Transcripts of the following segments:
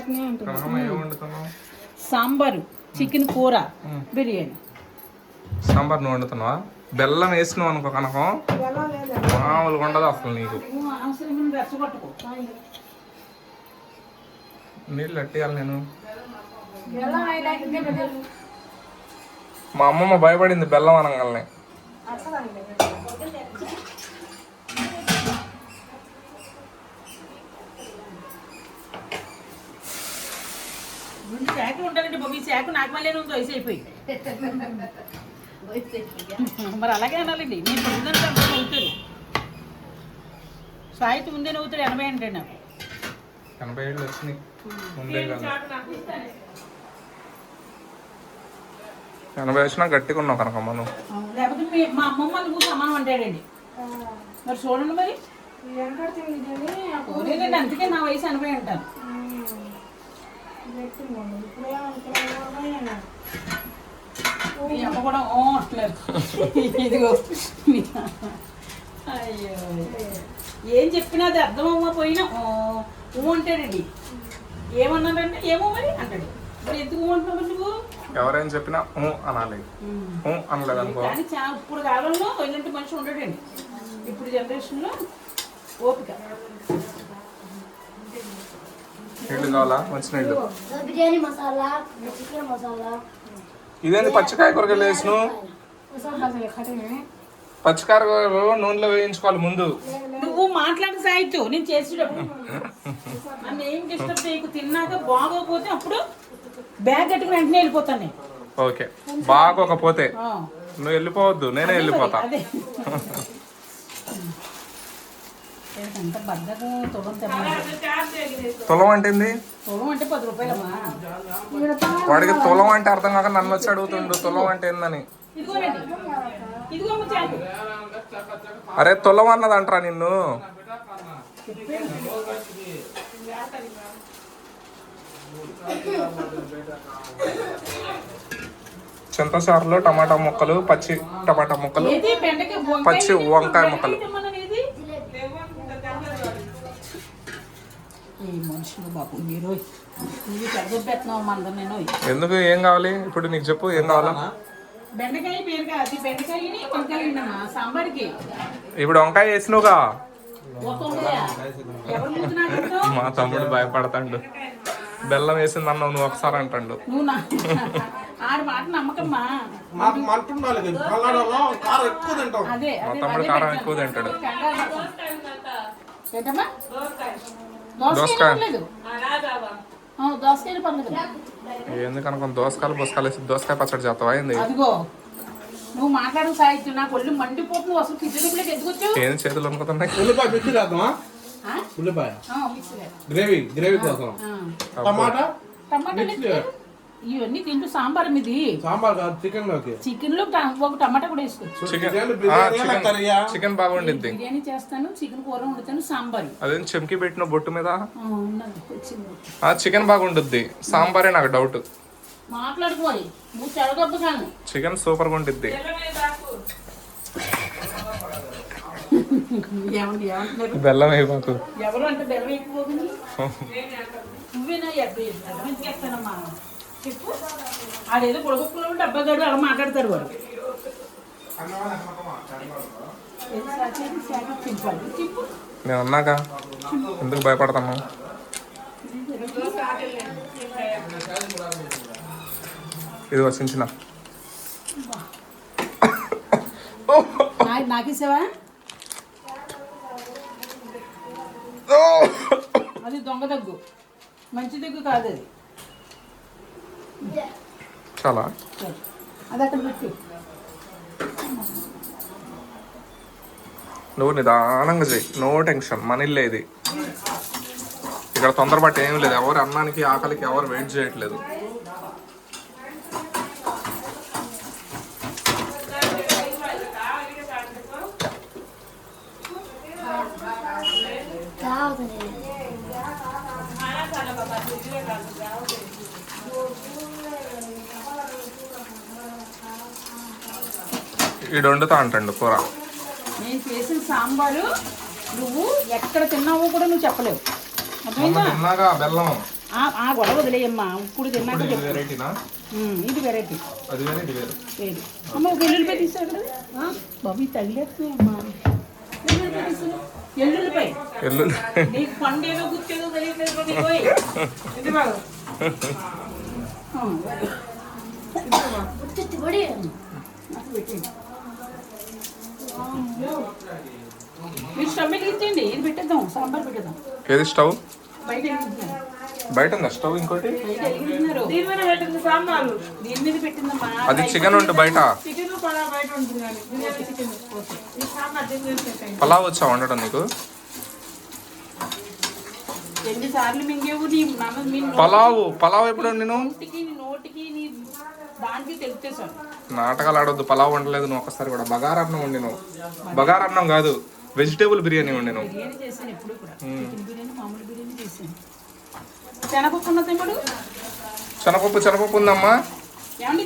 వాటిని వండుతున్నావు? సాంబారు చికెన్ కూర బిర్యానీ. సాంబార్ నువ్వు వండుతున్నావా? బెల్లం వేసినావు అనుకో కనకం. మామూలుగా ఉండదు అసలు నీకు. నీళ్ళు అట్టేయాలి నేను. మా అమ్మమ్మ భయపడింది బెల్లం అనగానే. శాఖలు ఉంటానండి బాబు ఈ శాఖ నాకు మళ్ళీ ఉంది వయసు అయిపోయి. మరి అలాగే అనాలండి. నేను పొద్దున్న నవ్వుతాడు సాహిత్యం ముందే నవ్వుతాడు ఎనభై అంటే నాకు. ఎనభై ఏళ్ళు వచ్చినాయి. ఎనభై వచ్చినా గట్టిగా ఉన్నావు కనకమ్మ నువ్వు. లేకపోతే మీ అమ్మమ్మ నువ్వు సమానం అంటాడండి. మరి చూడండి మరి. అందుకే నా వయసు ఎనభై అంటాను. ఇప్పుడు ఏమనుకున్నాను మీ అమ్మ కూడా ఓ అంటున్నారు ఇదిగో అయ్యో. ఏం చెప్పినా అది అర్థం అవ్వకపోయినా ఓ ఊ అంటాడండి. ఏమన్నాడంటే ఏమో మరి అంటాడు. మరి ఎందుకు అంటున్నావు నువ్వు? ఎవరేం చెప్పినా అనాలి. అనలేదు అనుకో కానీ చా ఇప్పుడు కాలంలో ఇలాంటి మనిషి ఉండడండి. ఇప్పుడు జనరేషన్లో ఓపిక. నీళ్ళు కావాలా? మంచి నీళ్ళు బిర్యానీ మసాలా చికెన్ మసాలా. ఇదేంది పచ్చికాయ కూరగాయలు వేసిన పచ్చికాయ కూరగాయలు నూనెలో వేయించుకోవాలి ముందు. నువ్వు మాట్లాడు సాయితు నేను చేసేటప్పుడు. నన్ను ఏం డిస్టర్బ్ చేయకు తిన్నాక బాగోకపోతే అప్పుడు బ్యాగ్ కట్టుకుని వెంటనే వెళ్ళిపోతాను నేను. ఓకే. బాగోకపోతే. నువ్వు వెళ్ళిపోవద్దు. నేనే వెళ్ళిపోతా. తులం అంటే వాడికి తులం అంటే అర్థం కాక నన్ను వచ్చి అడుగుతుండు తులం అంటే ఏందని. అరే తులం అన్నది అంటారా నిన్ను చింతసారులో టమాటా ముక్కలు పచ్చి టమాటా ముక్కలు పచ్చి? వంకాయ ముక్కలు. తెమ్మన్నాను ఏది? ఈ మనుషులు బాబు మీరు నువ్వు చెడగొట్టేస్తున్నావు మందం నేను ఎందుకు? ఏం కావాలి? ఇప్పుడు నీకు చెప్పు ఏం కావాలా? బెండకాయ పేరుగా అది బెండకాయని వంకాయ ఉండమ్మా సాంబార్కి. ఇప్పుడు వంకాయ వేసినవుగా. మా తమ్ముడు భయపడతాడు. బెల్లం వేసింది అన్నావు నువ్వు ఒకసారి అంటాడు. మా తమ్ముడు కారం. ఎక్కువ తింటాడు. దోసకాయ. ఎందుకు అనుకుని దోసకాయలు బుసకాయలు వేసి దోసకాయ పచ్చడి చేస్తావా ఏంది? అదిగో నువ్వు మాట్లాడు సాహిత్యం నాకు ఒళ్ళు మండిపోతుంది అసలు కిచెన్ ఇప్పుడే ఎందుకు ఏం చేతులు అనుకుతున్నాయి ఉల్లిపాయ చేద్దామా? ఆ? ఉల్లిపాయ. గ్రేవీ గ్రేవీ కోసం. టమాటా? టమాటా. ఇవన్నీ తింటూ సాంబార్ మీది. సాంబార్ కాదు చికెన్లోకి. చికెన్లో ఒక టమాటా కూడా వేసుకోవచ్చు చికెన్. ఆ, బిర్యానీ చికెన్. చికెన్ చేస్తాను చికెన్ కూర వండుతాను సాంబార్. అదేం చెంకి పెట్టిన బొట్టు మీద? ఆ, ఆ చికెన్ బాగుండుద్ది సాంబారే నాకు డౌట్. మాట్లాడుకోవాలి నువ్వు చెడగొప్పగాను చికెన్ సూపర్గా ఉండిద్ది ఏమండి ఏమంటున్నారు? బెల్లం మాకు ఎవరు అంటే బెల్లం ఎక్కువని నువ్వేనా ఎక్కడమ్మా చెప్పు ఆడేదో పొడగొక్కులో ఉంటే అబ్బాగాడు అలా మాట్లాడతాడు వాడు. నేను అన్నాక ఎందుకు భయపడతాను? ఇది వసించిన నా- నాకు ఇస్తావా అది దొంగ దగ్గు. మంచి దగ్గు కాదు అది. చాలా. సరే. అది అక్కడ పెట్టు. నువ్వు నిదానంగా చెయ్యి. నో టెన్షన్ మన ఇల్లే ఇది. ఇక్కడ తొందరపాటు ఏం లేదు. ఎవరు అన్నానికి ఆకలికి ఎవరు వెయిట్ చేయట్లేదు. ఈడు వండుతా అంటాడు కూర. నేను చేసిన సాంబారు నువ్వు ఎక్కడ తిన్నావో కూడా నువ్వు చెప్పలేవు. తిన్నాగా బెల్లం. ఆ- ఆ గొడవ వదిలేయమ్మా. ఇప్పుడు తిన్నాక వెరైటీనా? ఇది వెరైటీ. అది వేరే. ఇది వేరు. లేదు అమ్మ ఒక ఎల్లుల్లిపాయ తీసాడు బాబు ఇది తగిలేస్తున్నాయమ్మా ఎల్లుల్లిపాయ ఎల్లుల్లిపాయ. ఎల్లుల్లి నీకు పండేదో గుర్తేదో తెలియట్లేదు. ఇది బాబు ఏది స్టవ్? బయట ఉందా స్టవ్ ఇంకోటి? అది చికెన్ ఉంటే బయట. చికెన్ కూడా బయట ఉంటుంది కానీ బిర్యానీ చికెన్ ఈ సాంబార్ దీని మీద పెట్టండి. పలావ్ వచ్చా వండడం నీకు? ఎన్ని సార్లు మింగేవు నీ నాన్న మీ పలావ్. పలావ్ ఎప్పుడు నేను నోటికి దానికి తెలుపుతేసాను నాటకాలు ఆడొద్దు పలావ్ వండలేదు నువ్వు ఒకసారి కూడా. బగారన్నం వండి నువ్వు బగారన్నం కాదు వెజిటేబుల్ బిర్యానీ వండి నువ్వు శనగపప్పు ఉందమ్మా.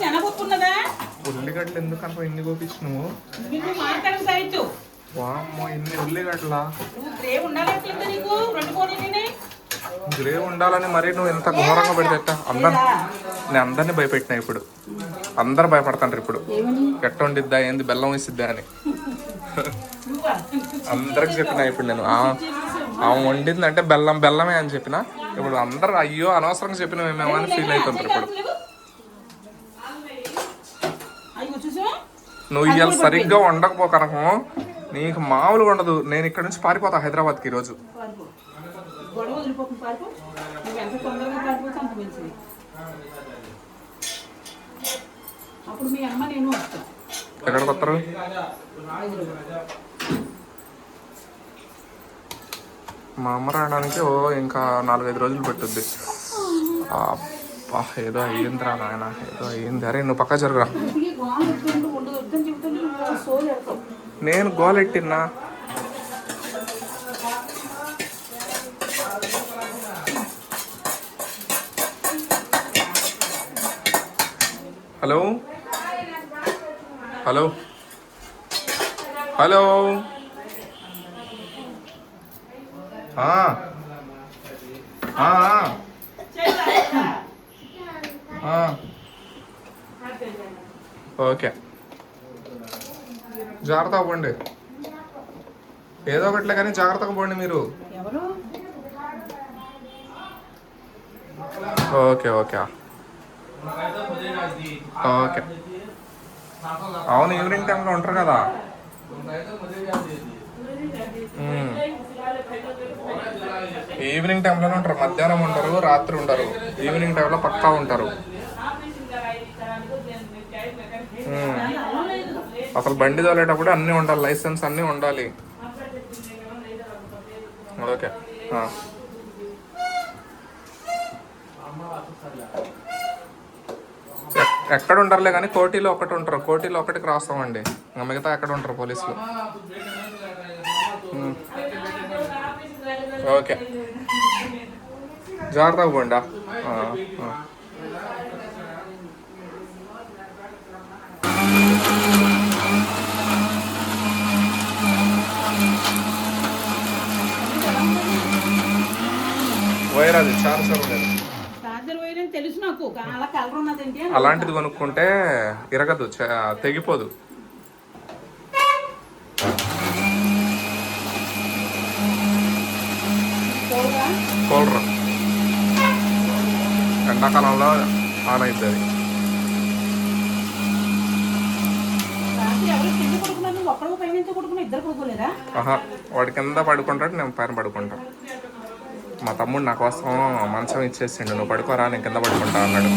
శనగపప్పు ఉన్నదా? ఉల్లిగడ్డలు ఎందుకు అంత ఇన్ని మాట్లాడడం సరిచ్చు వామ్మో ఇన్ని ఉల్లిగడ్డల? నువ్వు గ్రేవ్ ఉండాలని మరీ నువ్వు ఎంత ఘోరంగా పెడితే అందరు నేను అందరినీ భయపెట్టినా ఇప్పుడు. అందరు భయపడతాండ్రు ఇప్పుడు. ఎట్ట వండిద్దా ఏంది బెల్లం వేసిద్దా అని. అందరికి చెప్పిన ఇప్పుడు నేను. ఆ- ఆమె వండిందంటే బెల్లం బెల్లమే అని చెప్పిన. ఇప్పుడు అందరు అయ్యో అనవసరంగా చెప్పిన మేమేమో అని ఫీల్ అవుతుంటారు ఇప్పుడు. నువ్వు ఇవాళ సరిగ్గా వండకపో కనుక నీకు మామూలుగా ఉండదు నేను ఇక్కడ నుంచి పారిపోతా హైదరాబాద్కి ఈరోజు. అప్పుడు మీ అమ్మ నేను వస్తారు మా అమ్మ రావడానికి ఓ ఇంకా నాలుగైదు రోజులు పట్టుద్ది. అబ్బా ఏదో అయ్యిందిరా నాయన ఏదో అయ్యింది. అరే నువ్వు పక్క జరుగురా నేను గోలెట్టినా హలో? హలో. హలో. ఓకే. జాగ్రత్తగా పోండి. ఏదో ఒకట్లే కానీ జాగ్రత్తగా పోండి మీరు. Okay okay. ఓకే. అవును ఈవినింగ్ టైంలో ఉంటారు కదా. ఈవినింగ్ టైంలోనే ఉంటారు మధ్యాహ్నం ఉండరు రాత్రి ఉండరు. ఈవినింగ్ టైంలో పక్కా ఉంటారు. అసలు బండి తోలేటప్పుడు అన్నీ ఉండాలి లైసెన్స్ అన్నీ ఉండాలి. ఓకే ఆ. ఎక్- ఎక్కడ ఉండరులే కానీ కోటిలో ఒకటి ఉంటారు. కోటిలో ఒకటికి రాస్తామండి. ఇంకా మిగతా ఎక్కడ ఉంటారు పోలీసులు? ఓకే. జాగ్రత్తగా పోండా. ఆ, అది చార్జర్ లేదు చార్జర్ వైర్ అని తెలుసు నాకు కానీ అలా కలర్ ఉన్నదేంటి అని అలాంటిది కొనుక్కుంటే ఇరగదు తెగిపోదు. ఎండాకాలంలో ఆన్ అవుతుంది వాడి కింద పడుకుంటాడు నేను పైన పడుకుంటా. మా తమ్ముడు నా కోసం మంచం ఇచ్చేసిండు. నువ్వు పడుకోరా నేను కింద పడుకుంటా అన్నాడు.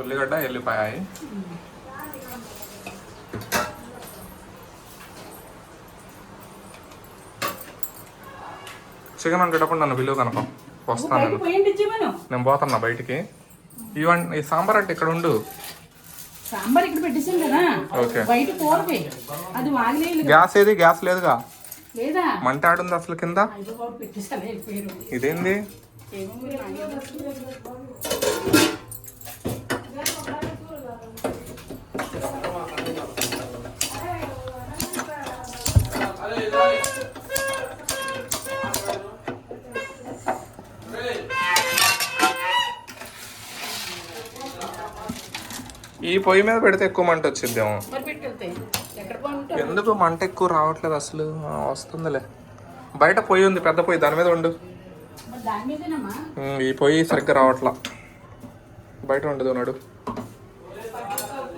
ఉల్లిగడ్డ ఎల్లిపాయ. చికెన్ వంకేటప్పుడు నన్ను విలువ కనుక వస్తాను నేను. పోతున్నా బయటికి. ఇవన్నీ సాంబార్ అంటే ఇక్కడ ఉండు. సాంబార్ ఇక్కడ కదా. ఓకే. బయట కూరపోయి అది వాగలేదు గ్యాస్ ఏది? గ్యాస్ లేదుగా? లేదా? మంట ఆడుంది అసలు కింద? ఇదేంది? ఈ పొయ్యి మీద పెడితే ఎక్కువ మంట వచ్చిద్దేమో. ఎందుకు మంట ఎక్కువ రావట్లేదు అసలు? వస్తుందిలే. బయట పొయ్యి ఉంది పెద్ద పొయ్యి దాని మీద ఉండు ఈ పొయ్యి సరిగ్గా రావట్లా. బయట ఉండదు నడు